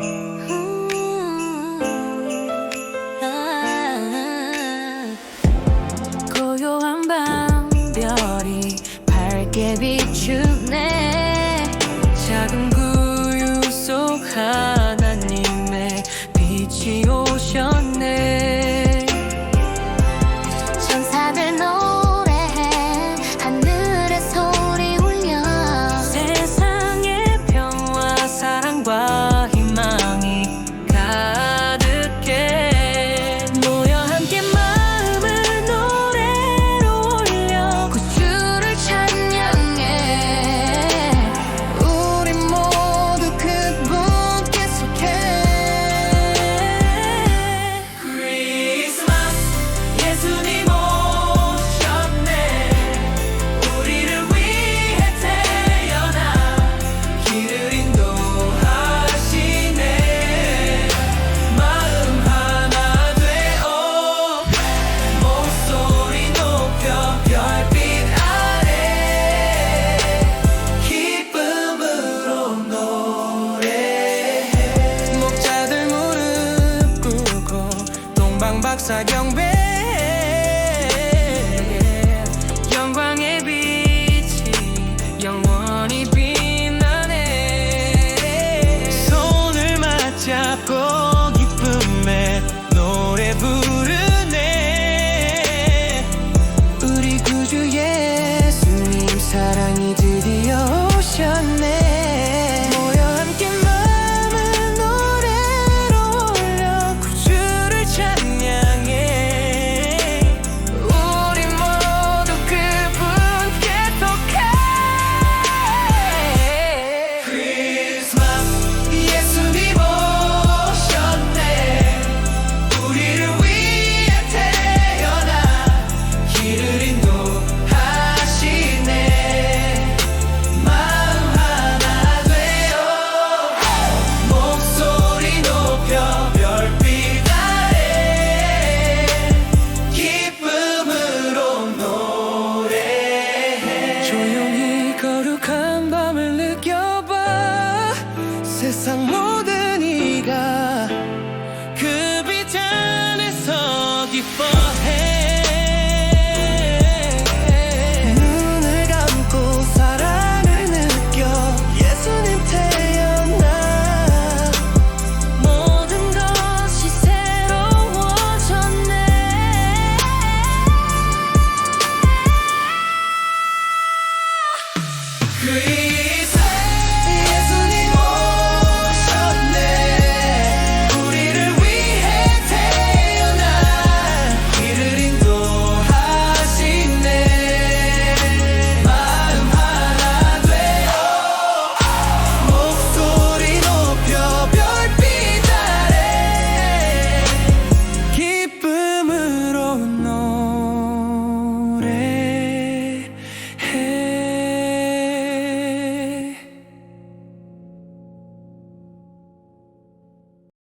음, 음, 음. 고요한 밤 별이 밝게 비추 looks a young Ben